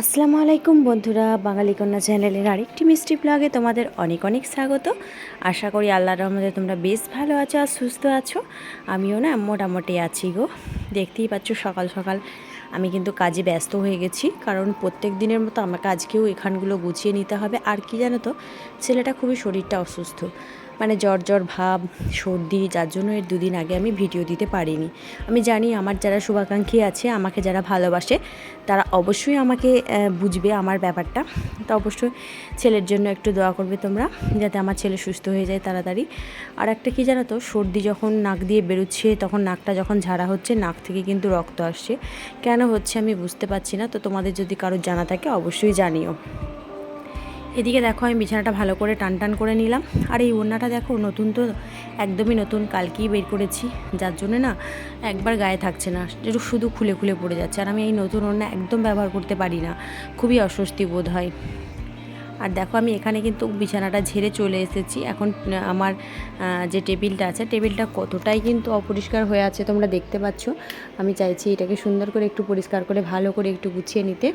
আসসালামু আলাইকুম বন্ধুরা, বাঙালি কন্যা চ্যানেলের আরেকটি মিষ্টি ব্লগে তোমাদের অনেক অনেক স্বাগত। আশা করি আল্লাহর রহমতে তোমরা বেশ ভালো আছো আর সুস্থ আছো। আমিও না মোটামুটি আছি গো। দেখতেই পাচ্ছ সকাল সকাল আমি কিন্তু কাজে ব্যস্ত হয়ে গেছি, কারণ প্রত্যেক দিনের মতো আমাকে আজকেও এখানগুলো গুছিয়ে নিতে হবে। আর কি জানো তো, ছেলেটা খুবই শরীরটা অসুস্থ। মানে জ্বর জ্বর ভাব, সর্দি, যার জন্য এর দুদিন আগে আমি ভিডিও দিতে পারিনি। আমি জানি আমার যারা শুভাকাঙ্ক্ষী আছে, আমাকে যারা ভালোবাসে, তারা অবশ্যই আমাকে বুঝবে আমার ব্যাপারটা। তো অবশ্যই ছেলের জন্য একটু দোয়া করবে তোমরা, যাতে আমার ছেলে সুস্থ হয়ে যায় তাড়াতাড়ি। আর একটা কি জানো তো, সর্দি যখন নাক দিয়ে বেরোচ্ছে, তখন নাকটা যখন ঝাড়া হচ্ছে, নাক থেকে কিন্তু রক্ত আসছে। কেন হচ্ছে আমি বুঝতে পারছি না, তো তোমাদের যদি কারোর জানা থাকে অবশ্যই জানিও। এদিকে দেখো, আমি বিছানাটা ভালো করে টান টান করে নিলাম। আর এই ওড়নাটা দেখো, নতুন তো একদমই নতুন, কালকেই বের করেছি। যার জন্য না একবার গায়ে থাকছে না, একটু শুধু খুলে খুলে পড়ে যাচ্ছে। আর আমি এই নতুন ওড়না একদম ব্যবহার করতে পারি না, খুবই অস্বস্তি বোধ হয়। আর দেখো, আমি এখানে কিন্তু বিছানাটা ঝেড়ে চলে এসেছি। এখন আমার যে টেবিলটা আছে, টেবিলটা কতটাই কিন্তু অপরিষ্কার হয়ে আছে তোমরা দেখতে পাচ্ছ। আমি চাইছি এটাকে সুন্দর করে একটু পরিষ্কার করে, ভালো করে একটু গুছিয়ে নিতে।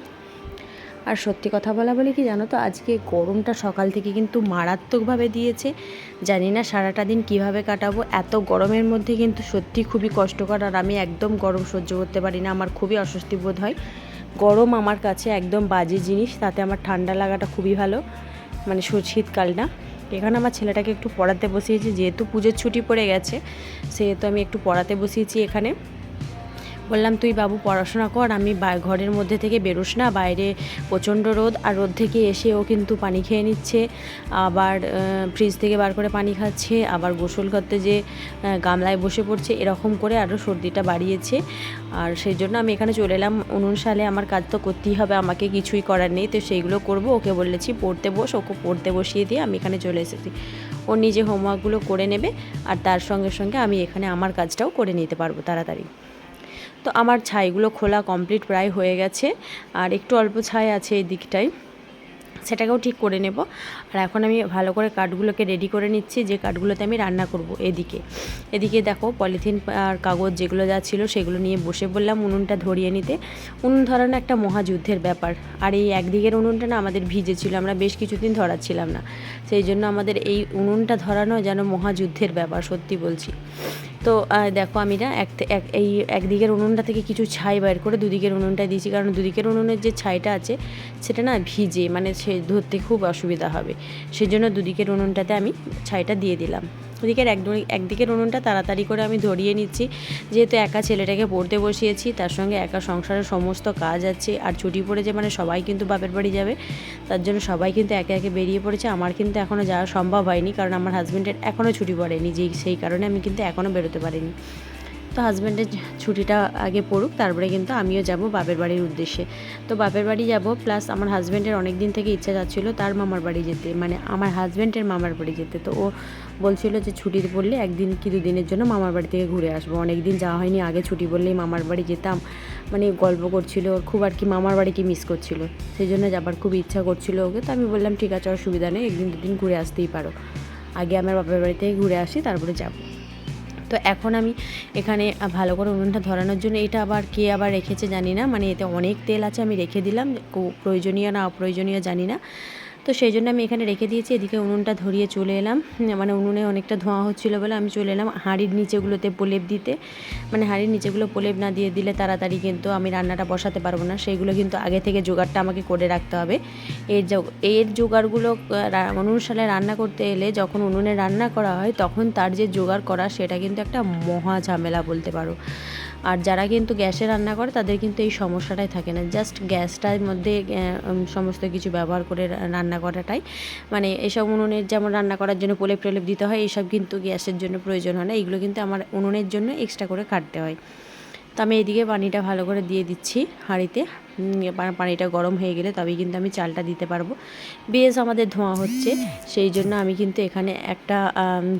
আর সত্যি কথা বলা বলে কি জানো তো, আজকে গরমটা সকাল থেকে কিন্তু মারাত্মকভাবে দিয়েছে। জানি না সারাটা দিন কীভাবে কাটাবো, এত গরমের মধ্যে কিন্তু সত্যি খুবই কষ্টকর আর আমি একদম গরম সহ্য করতে পারি না, আমার খুবই অস্বস্তি বোধ হয়। গরম আমার কাছে একদম বাজে জিনিস, তাতে আমার ঠান্ডা লাগাটা খুবই ভালো মানে শো- শীতকালটা। এখানে আমার ছেলেটাকে একটু পড়াতে বসিয়েছি, যেহেতু পুজোর ছুটি পড়ে গেছে, সেহেতু আমি একটু পড়াতে বসিয়েছি এখানে। বললাম, তুই বাবু, পড়াশোনা কর, আমি ঘরের মধ্যে থেকে বেরোস না, বাইরে প্রচণ্ড রোদ, আর রোদ থেকে এসে ও কিন্তু পানি খেয়ে নিচ্ছে, আবার ফ্রিজ থেকে বার করে পানি খাচ্ছে, আবার গোসল করতে যে গামলায় বসে পড়ছে, এরকম করে আরও সর্দিটা বাড়িয়েছে, আর সেই জন্য আমি এখানে চলে এলাম। উনুন সালে আমার কাজ তো করতেই হবে, আমাকে কিছুই করার নেই, তো সেইগুলো করব, ওকে বলেছি, পড়তে বস, ওকে পড়তে বসিয়ে দিয়ে আমি এখানে চলে এসেছি। ও নিজে হোমওয়ার্কগুলো করে নেবে, আর তার সঙ্গে সঙ্গে আমি এখানে আমার কাজটাও করে নিতে পারব তাড়াতাড়ি। তো আমার ছাইগুলো খোলা কমপ্লিট প্রায় হয়ে গেছে। আর একটু অল্প ছাই আছে এই দিকটায়। সেটাকেও ঠিক করে নেব। আর এখন আমি ভালো করে কাঠগুলোকে রেডি করে নিচ্ছি, যে কাঠগুলোতে আমি রান্না করব এদিকে। এদিকে দেখো পলিথিন আর কাগজ যেগুলো যা ছিল সেগুলো নিয়ে বসে বললাম উনুনটা ধরিয়ে নিতে। উনুন ধরানো একটা মহাযুদ্ধের ব্যাপার। আর এই একদিকের উনুনটা না আমাদের ভিজে ছিল, আমরা বেশ কিছুদিন ধরাচ্ছিলাম না। সেই জন্য আমাদের এই উনুনটা ধরানো যেন মহাযুদ্ধের ব্যাপার, সত্যি বলছি। তো দেখো আমি না এক এই একদিকের উনুনটা থেকে কিছু ছাই বের করে দুদিকের উনুনটা দিয়েছি। কারণ দুদিকের উনুনের যে ছাইটা আছে, সেটা না ভিজে মানে সে ধরতে খুব অসুবিধা হবে। সেজন্য দুদিকের উনুনটাতে আমি ছাইটা দিয়ে দিলাম। ওদিকের এক একদিকের উনুনটা তাড়াতাড়ি করে আমি ধরিয়ে নিচ্ছি। যেহেতু একা ছেলেটাকে পড়তে বসিয়েছি, তার সঙ্গে একা সংসারের সমস্ত কাজ আছে আর ছুটি পড়েছে মানে সবাই কিন্তু বাপের বাড়ি যাবে। তার জন্য সবাই কিন্তু একে একে বেরিয়ে পড়েছে। আমার কিন্তু এখনও যাওয়া সম্ভব হয়নি কারণ আমার হাজব্যান্ডের এখনও ছুটি পড়েনি, যেই সেই কারণে আমি কিন্তু এখনও বেরোতে পারিনি। তো হাজব্যান্ডের ছুটিটা আগে পড়ুক, তারপরে কিন্তু আমিও যাব বাপের বাড়ির উদ্দেশ্যে। তো বাপের বাড়ি যাব প্লাস আমার হাজব্যান্ডের অনেক দিন থেকে ইচ্ছা যাচ্ছিল তার মামার বাড়ি যেতে মানে আমার হাজব্যান্ডের মামার বাড়ি যেতে। তো ও বলছিল যে ছুটিতে পড়লে একদিন কি দুদিনের জন্য মামার বাড়ি থেকে ঘুরে আসব। অনেক দিন যাওয়া হয়নি, আগে ছুটি বললেই মামার বাড়ি যেতাম। মানে গল্প করছিল ওর, খুব আর কি মামার বাড়িকে মিস করছিল। সেই জন্য যাবার খুব ইচ্ছা করছিল ওকে। তো আমি বললাম, ঠিক আছে, অসুবিধা নেই, একদিন দুদিন ঘুরে আসতেই পারো। আগে আমার বাপের বাড়ি থেকে ঘুরে আসি, তারপরে যাব। তো এখন আমি এখানে ভালো করে উনুনটা ধরানোর জন্য এটা আবার কে আবার রেখেছে জানি না মানে এতে অনেক তেল আছে আমি রেখে দিলাম প্রয়োজনীয় না অপ্রয়োজনীয় জানি না। তো সেই জন্য আমি এখানে রেখে দিয়েছি, এদিকে উনুনটা ধরিয়ে চলে এলাম। মানে উনুনে অনেকটা ধোঁয়া হচ্ছিল বলে আমি চলে এলাম হাঁড়ির নিচেগুলোতে প্রলেপ দিতে। মানে হাঁড়ির নিচেগুলো প্রলেপ না দিয়ে দিলে তাড়াতাড়ি কিন্তু আমি রান্নাটা বসাতে পারব না। সেইগুলো কিন্তু আগে থেকে জোগাড়টা আমাকে করে রাখতে হবে। এর এর জোগাড়গুলো অনুষ্ঠানে রান্না করতে এলে যখন উনুনে রান্না করা হয় তখন তার যে জোগাড় করা সেটা কিন্তু একটা মহা ঝামেলা বলতে পারো। আর যারা কিন্তু গ্যাসে রান্না করে, তাদের কিন্তু এই সমস্যাটাই থাকে না। জাস্ট গ্যাসটার মধ্যে সমস্ত কিছু ব্যবহার করে রান্না করাটাই। মানে এসব উনুনের যেমন রান্না করার জন্য প্রলেপ টলেপ দিতে হয় এইসব কিন্তু গ্যাসের জন্য প্রয়োজন হয় না। এইগুলো কিন্তু আমার উনুনের জন্য এক্সট্রা করে কাটতে হয়। তো আমি এদিকে পানিটা ভালো করে দিয়ে দিচ্ছি হাঁড়িতে। পানিটা গরম হয়ে গেলে তবেই কিন্তু আমি চালটা দিতে পারব। বেশ আমাদের ধোঁয়া হচ্ছে, সেই জন্য আমি কিন্তু এখানে একটা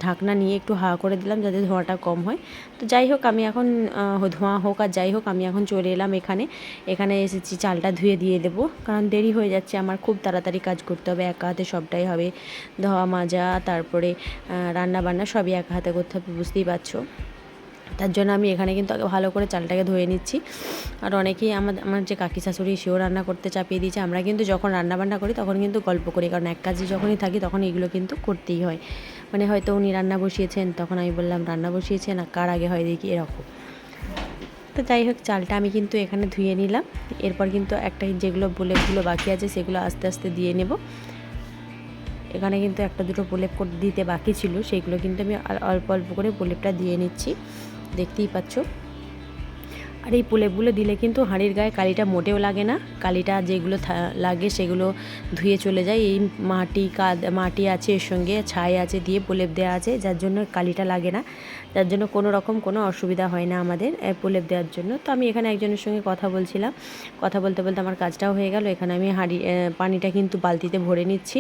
ঢাকনা নিয়ে একটু হাওয়া করে দিলাম যাতে ধোঁয়াটা কম হয়। তো যাই হোক, আমি এখন ধোঁয়া হোক আর যাই হোক, আমি এখন চলে এলাম এখানে। এখানে এসেছি, চালটা ধুয়ে দিয়ে দেবো, কারণ দেরি হয়ে যাচ্ছে। আমার খুব তাড়াতাড়ি কাজ করতে হবে, একা হাতে সবটাই হবে। ধোয়া মাজা, তারপরে রান্না বান্না সবই একা হাতে করতে হবে, বুঝতেই পারছ। তার জন্য আমি এখানে কিন্তু ভালো করে চালটাকে ধুয়ে নিচ্ছি। আর অনেকেই আমার আমার যে কাকি শাশুড়ি সেও রান্না করতে চাপিয়ে দিয়েছে। আমরা কিন্তু যখন রান্না বান্না করি, তখন কিন্তু গল্প করি। কারণ এক কাজে যখনই থাকি, তখন এগুলো কিন্তু করতেই হয়। মানে হয়তো উনি রান্না বসিয়েছেন, তখন আমি বললাম, রান্না বসিয়েছেন, আর কার আগে হয় দেখি? এরকম। তো যাই হোক, চালটা আমি কিন্তু এখানে ধুয়ে নিলাম। এরপর কিন্তু একটা যেগুলো প্রলেপগুলো বাকি আছে, সেগুলো আস্তে আস্তে দিয়ে নেব। এখানে কিন্তু একটা দুটো প্রলেপ দিতে বাকি ছিল সেইগুলো কিন্তু আমি অল্প অল্প করে প্রলেপটা দিয়ে নিচ্ছি। দেখতেই পাচ্ছ। আর এই প্রলেপগুলো দিলে কিন্তু হাঁড়ির গায়ে কালিটা মোটেও লাগে না। কালিটা যেগুলো লাগে সেগুলো ধুয়ে চলে যায়। এই মাটি কাদ, মাটি আছে এর সঙ্গে, ছাই আছে দিয়ে প্রলেপ দেওয়া আছে, যার জন্য কালিটা লাগে না। যার জন্য কোনো রকম কোনো অসুবিধা হয় না আমাদের প্রলেপ দেওয়ার জন্য। তো আমি এখানে একজনের সঙ্গে কথা বলছিলাম। কথা বলতে বলতে আমার কাজটাও হয়ে গেল। এখানে আমি হাঁড়ি পানিটা কিন্তু বালতিতে ভরে নিচ্ছি,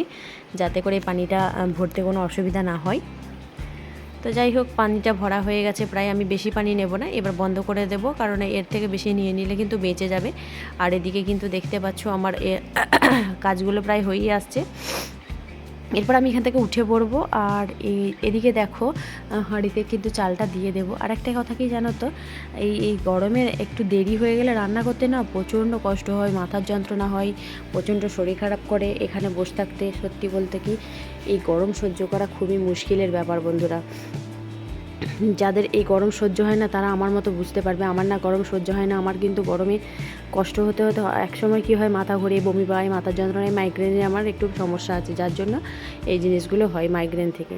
যাতে করে পানিটা ভরতে কোনো অসুবিধা না হয়। তো যাই হোক, পানিটা ভরা হয়ে গেছে, প্রায় আমি বেশি পানি নেব না, এবার বন্ধ করে দেব, কারণ এর থেকে বেশি নিয়ে নিলে কিন্তু বেঁচে যাবে। আর এদিকে কিন্তু দেখতে পাচ্ছ আমার কাজগুলো প্রায় হয়েই আসছে। এরপর আমি এখান থেকে উঠে পড়ব আর এদিকে দেখো হাঁড়িতে কিন্তু চালটা দিয়ে দেব। আর একটা কথা কি জানো তো? এই এই গরমে একটু দেরি হয়ে গেলে রান্না করতে না প্রচণ্ড কষ্ট হয়, মাথার যন্ত্রণা হয়, প্রচণ্ড শরীর খারাপ করে এখানে বসে থাকতে সত্যি বলতে কি, এই গরম সহ্য করা খুবই মুশকিলের ব্যাপার বন্ধুরা। যাদের এই গরম সহ্য হয় না, তারা আমার মতো বুঝতে পারবে। আমার না গরম সহ্য হয় না, আমার কিন্তু গরমে কষ্ট হতে হতে একসময় কী হয়, মাথা ঘুরিয়ে বমি পায় মাথার যন্ত্রণায় মাইগ্রেনে আমার একটু সমস্যা আছে, যার জন্য এই জিনিসগুলো হয় মাইগ্রেন থেকে।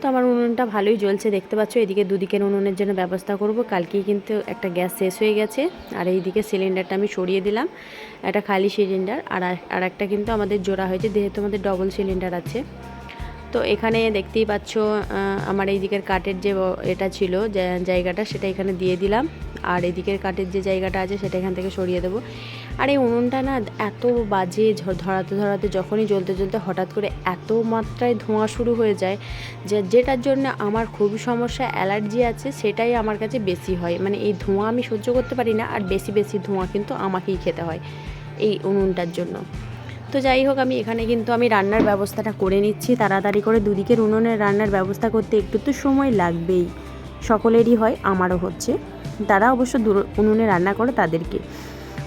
তো আমার উনুনটা ভালোই জ্বলছে, দেখতে পাচ্ছ? এদিকে দুদিকের উনুনের জন্য ব্যবস্থা করব। কালকেই কিন্তু একটা গ্যাস শেষ হয়ে গেছে। আর এইদিকে সিলিন্ডারটা আমি সরিয়ে দিলাম। একটা খালি সিলিন্ডার আর আর একটা কিন্তু আমাদের জোড়া হয়েছে, যেহেতু আমাদের ডবল সিলিন্ডার আছে। তো এখানে দেখতেই পাচ্ছ আমার এই দিকের কাঠের যে এটা ছিল জায়গাটা সেটা এখানে দিয়ে দিলাম। আর এদিকের কাঠের যে জায়গাটা আছে সেটা এখান থেকে সরিয়ে দেবো। আর এই উনুনটা না এত বাজে ধরাতে ধরাতে যখনই জ্বলতে জ্বলতে হঠাৎ করে এত মাত্রায় ধোঁয়া শুরু হয়ে যায় যে, যেটার জন্য আমার খুবই সমস্যা, অ্যালার্জি আছে, সেটাই আমার কাছে বেশি হয়। মানে এই ধোঁয়া আমি সহ্য করতে পারি না, আর বেশি বেশি ধোঁয়া কিন্তু আমাকেই খেতে হয় এই উনুনটার জন্য। তো যাই হোক, আমি এখানে কিন্তু আমি রান্নার ব্যবস্থাটা করে নিচ্ছি। তাড়াতাড়ি করে দুদিকের উনুনের রান্নার ব্যবস্থা করতে একটু তো সময় লাগবেই। সকলেরই হয়, আমারও হচ্ছে। তারা অবশ্য উনুনে রান্না করে তাদেরকে।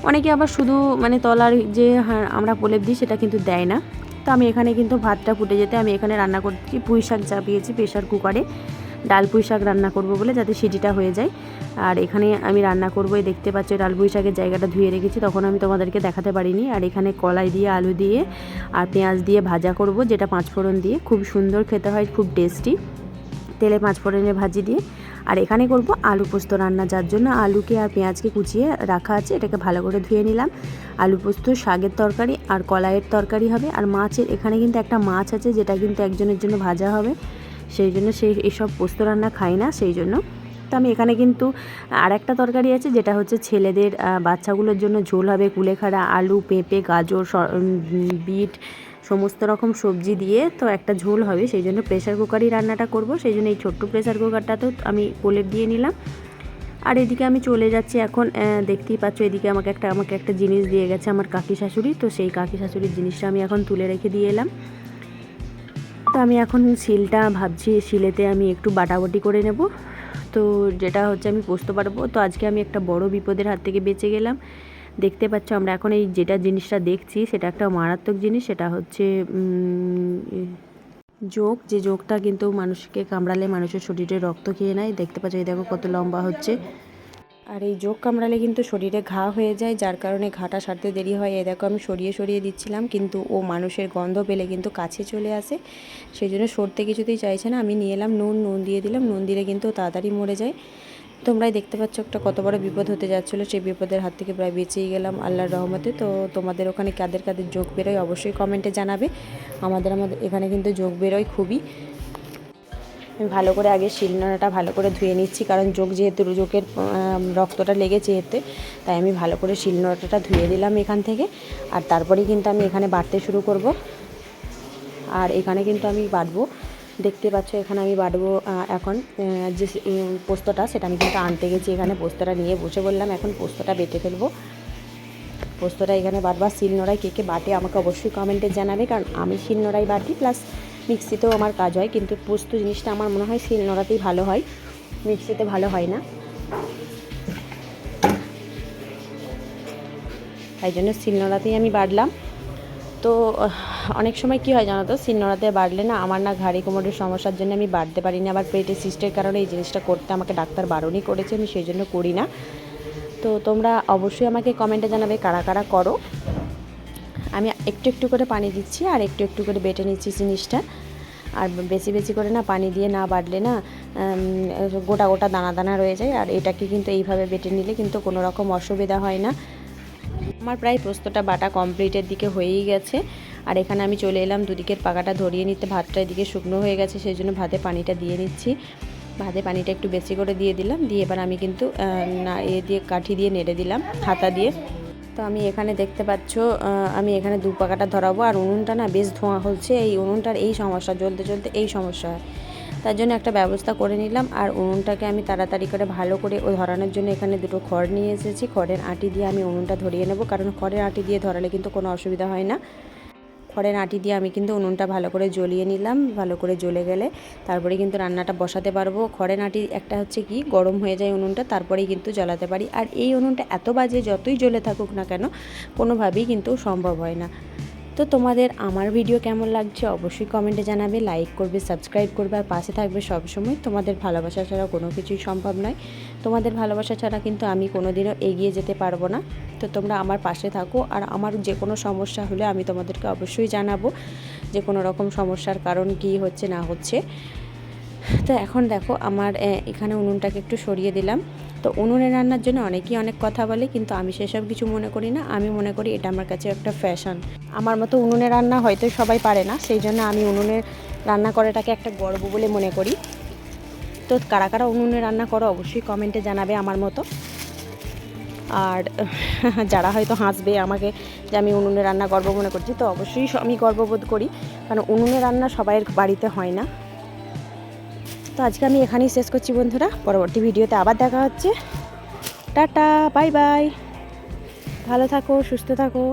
অনেকে আবার শুধু মানে তলার যে আমরা প্রলেপ দিই সেটা কিন্তু দেয় না। তো আমি এখানে কিন্তু ভাতটা ফুটে যেতে আমি এখানে রান্না করছি, পুঁই শাক চাপিয়েছি প্রেশার কুকারে। ডাল পুঁই শাক রান্না করব বলে যাতে সিটিটা হয়ে যায়। আর এখানে আমি রান্না করব দেখতে পাচ্ছ ডাল পুঁই শাকের জায়গাটা ধুয়ে রেখেছি, তখন আমি তোমাদেরকে দেখাতে পারিনি। আর এখানে কলাই দিয়ে, আলু দিয়ে আর পেঁয়াজ দিয়ে ভাজা করব, যেটা পাঁচফোড়ন দিয়ে। খুব সুন্দর খেতে হয়, খুব টেস্টি। তেলে পাঁচফোড়নের ভাজি দিয়ে। আর এখানে করব আলু পোস্ত রান্না, যার জন্য আলুকে আর পেঁয়াজকে কুচিয়ে রাখা আছে, এটাকে ভালো করে ধুয়ে নিলাম। আলু পোস্ত, শাকের তরকারি আর কলাইয়ের তরকারি হবে। আর মাছের, এখানে কিন্তু একটা মাছ আছে, যেটা কিন্তু একজনের জন্য ভাজা হবে। সেই জন্য সেই এসব পোস্ত রান্না খাই না, সেই জন্য। তো আমি এখানে কিন্তু আর একটা তরকারি আছে, যেটা হচ্ছে ছেলেদের বাচ্চাগুলোর জন্য ঝোল হবে কুলেখাড়া, আলু, পেঁপে, গাজর বিট, সমস্ত রকম সবজি দিয়ে তো একটা ঝোল হবে। সেই জন্য প্রেশার কুকারই রান্নাটা করব। সেই জন্য এই ছোট্ট প্রেশার কুকারটাতেও আমি প্রলেপ দিয়ে নিলাম। আর এদিকে আমি চলে যাচ্ছি এখন দেখতেই পাচ্ছ এদিকে আমাকে একটা আমাকে একটা জিনিস দিয়ে গেছে আমার কাকি শাশুড়ি। তো সেই কাকি শাশুড়ির জিনিসটা আমি এখন তুলে রেখে দিয়ে এলাম। তো আমি এখন শিলটা ভাবছি, শিলেতে আমি একটু বাটাবাটি করে নেব। তো যেটা হচ্ছে আমি পোস্ত পারব তো আজকে আমি একটা বড় বিপদের হাত থেকে বেঁচে গেলাম। দেখতে পাচ্ছ আমরা এখন এই যেটা জিনিসটা দেখছি, সেটা একটা মারাত্মক জিনিস। সেটা হচ্ছে যোগ। যে যোগটা কিন্তু মানুষকে কামড়ালে মানুষের শরীরে রক্ত খেয়ে নেয়। দেখতে পাচ্ছ, এই দেখো কত লম্বা হচ্ছে। আর এই যোগ কামড়ালে কিন্তু শরীরে ঘা হয়ে যায়, যার কারণে ঘাটা সারতে দেরি হয়। এই দেখো আমি সরিয়ে সরিয়ে দিচ্ছিলাম, কিন্তু ও মানুষের গন্ধ পেলে কিন্তু কাছে চলে আসে। সেই জন্য সরতে কিছুতেই চাইছে না। আমি নিয়ে এলাম নুন নুন দিয়ে দিলাম। নুন দিলে কিন্তু তাড়াতাড়ি মরে যায়। তোমরাই দেখতে পাচ্ছ একটা কত বড় বিপদ হতে যাচ্ছিল। সেই বিপদের হাত থেকে প্রায় বেঁচেই গেলাম আল্লাহর রহমতে। তো তোমাদের ওখানে কাদের কাদের যোগ বেরোয় অবশ্যই কমেন্টে জানাবে। আমাদের আমাদের এখানে কিন্তু যোগ বেরোয় খুবই। আমি ভালো করে আগে শিলনোড়াটা ভালো করে ধুয়ে নিচ্ছি, কারণ যোগ যেহেতু যোগের রক্তটা লেগেছে এতে, তাই আমি ভালো করে শিলনোড়াটা ধুয়ে দিলাম এখান থেকে। আর তারপরেই কিন্তু আমি এখানে বাটতে শুরু করব। আর এখানে কিন্তু আমি বাটবো দেখতে পাচ্ছ, এখানে আমি বাটবো এখন যে পোস্তটা, সেটা আমি কিন্তু আনতে গেছি এখানে। পোস্তটা নিয়ে বসে বললাম, এখন পোস্তটা বেটে ফেলব। পোস্তটা এখানে বাটবার শিলনোড়ায় কে কে বাটে আমাকে অবশ্যই কমেন্টে জানাবে, কারণ আমি শিলনোড়ায় বাটি প্লাস মিক্সিতেও আমার কাজ হয়, কিন্তু পোস্ত জিনিসটা আমার মনে হয় শিলনোড়াতেই ভালো হয়। মিক্সিতে ভালো হয় না। তাই জন্য শিলনোড়াতেই আমি বাড়লাম। তো অনেক সময় কি হয় জানো তো শিলনোড়াতে বাড়লে না আমার না ঘাড়ি কোমরের সমস্যার জন্য আমি বাড়তে পারি না। আবার পেটে সিস্টের কারণে এই জিনিসটা করতে আমাকে ডাক্তার বারণই করেছে, আমি সেই জন্য করি না। তো তোমরা অবশ্যই আমাকে কমেন্টে জানাবে কারা কারা করো। আমি একটু একটু করে পানি দিচ্ছি আর একটু একটু করে বেটে নিচ্ছি জিনিসটা। আর বেশি বেশি করে না পানি দিয়ে না বাটলে না গোটা গোটা দানা দানা রয়ে যায়। আর এটাকে কিন্তু এইভাবে বেটে নিলে কিন্তু কোনো রকম অসুবিধা হয় না। আমার প্রায় পোস্তটা বাটা কমপ্লিটের দিকে হয়েই গেছে। আর এখানে আমি চলে এলাম, দুদিকের পাকাটা ধরিয়ে নিতে। ভাতটা এদিকে শুকনো হয়ে গেছে, সেই জন্য ভাতে পানিটা দিয়ে নিচ্ছি। ভাতে পানিটা একটু বেশি করে দিয়ে দিলাম। দিয়ে এবার আমি কিন্তু না, এ দিয়ে কাঠি দিয়ে নেড়ে দিলাম, হাতা দিয়ে। তো আমি এখানে দেখতে পাচ্ছ আমি এখানে দু পাকাটা ধরাবো। আর উনুনটা না বেশ ধোঁয়া হচ্ছে, এই উনুনটার এই সমস্যা, জ্বলতে জ্বলতে এই সমস্যা হয়। তার জন্য একটা ব্যবস্থা করে নিলাম। আর উনুনটাকে আমি তাড়াতাড়ি করে ভালো করে ও ধরানোর জন্য এখানে দুটো খড় নিয়ে এসেছি। খড়ের আঁটি দিয়ে আমি উনুনটা ধরিয়ে নেব, কারণ খড়ের আঁটি দিয়ে ধরালে কিন্তু কোনো অসুবিধা হয় না। খড়ের আঁটি দিয়ে আমি কিন্তু উনুনটা ভালো করে জ্বলিয়ে নিলাম, ভালো করে জ্বলে গেলে তারপরে কিন্তু রান্নাটা বসাতে পারব। খড়ের আঁটি একটা হচ্ছে কি, গরম হয়ে যায় উনুনটা, তারপরেই কিন্তু জ্বালাতে পারি। আর এই উনুনটা এত বাজে, যতই জ্বলে থাকুক না কেন, কোনোভাবেই কিন্তু সম্ভব হয় না। তো তোমাদের আমার ভিডিও কেমন লাগছে অবশ্যই কমেন্টে জানাবে লাইক করবে সাবস্ক্রাইব করবে আর পাশে থাকবে সবসময়। তোমাদের ভালোবাসা ছাড়া কোনো কিছুই সম্ভব নয়। তোমাদের ভালোবাসা ছাড়া কিন্তু আমি কোনোদিনও এগিয়ে যেতে পারব না। তো তোমরা আমার পাশে থাকো আর আমার যে কোনো সমস্যা হলে আমি তোমাদেরকে অবশ্যই জানাব যে কোনো রকম সমস্যার কারণ কী হচ্ছে না হচ্ছে। তো এখন দেখো আমার এখানে উনুনটাকে একটু সরিয়ে দিলাম। তো উনুনে রান্নার জন্য অনেকেই অনেক কথা বলে, কিন্তু আমি সেসব কিছু মনে করি না। আমি মনে করি এটা আমার কাছে একটা ফ্যাশন আমার মতো উনুনে রান্না হয়তো সবাই পারে না, সেই জন্য আমি উনুনে রান্না করাটাকে একটা গর্ব বলে মনে করি। তো কারা কারা উনুনে রান্না করো অবশ্যই কমেন্টে জানাবে আমার মতো। আর যারা হয়তো হাসবে আমাকে যে আমি উনুনে রান্না গর্ব মনে করছি, তো অবশ্যই আমি গর্ববোধ করি। কারণ উনুনে রান্না সবাইয়ের বাড়িতে হয় না। তো আজকে আমি এখানেই শেষ করছি বন্ধুরা। পরবর্তী ভিডিওতে আবার দেখা হচ্ছে। Tata, bye bye. ভালো থাকো, সুস্থ থাকো।